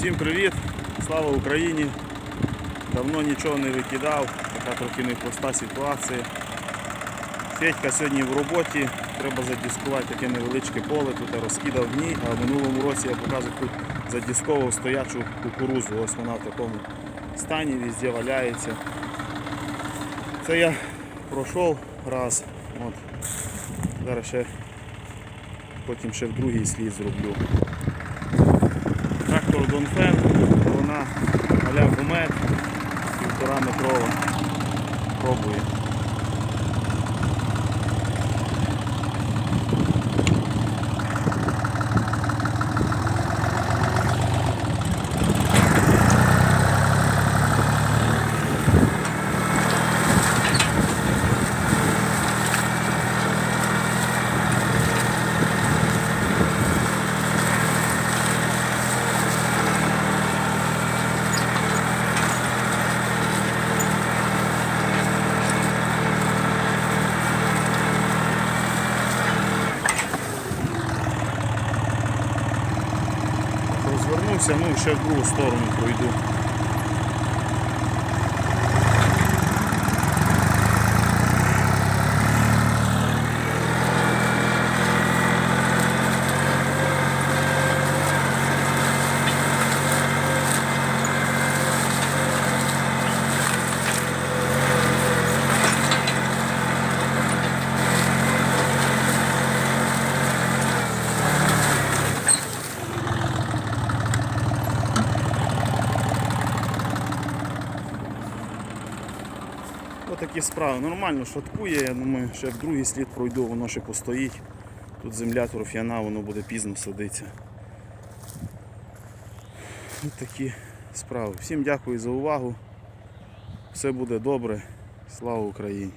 Всім привіт! Слава Україні! Давно нічого не викидав, така трохи непроста ситуація. Федька сьогодні в роботі, треба задіскувати таке невеличке поле, тут розкидав дні, а в минулому році я показував тут задісковував стоячу кукурузу. Ось вона в такому стані, везде валяється. Це я пройшов раз. От. Зараз ще потім ще в другий слід зроблю. Донфен, вона аля гумет, півтора метрова. Пробує. Розвернувся, ну ще в другу сторону пройду. Отакі справи. Нормально шаткує, я думаю, ще в другий слід пройду, воно ще постоїть. Тут земля торф'яна, воно буде пізно садитися. Ось такі справи. Всім дякую за увагу. Все буде добре. Слава Україні!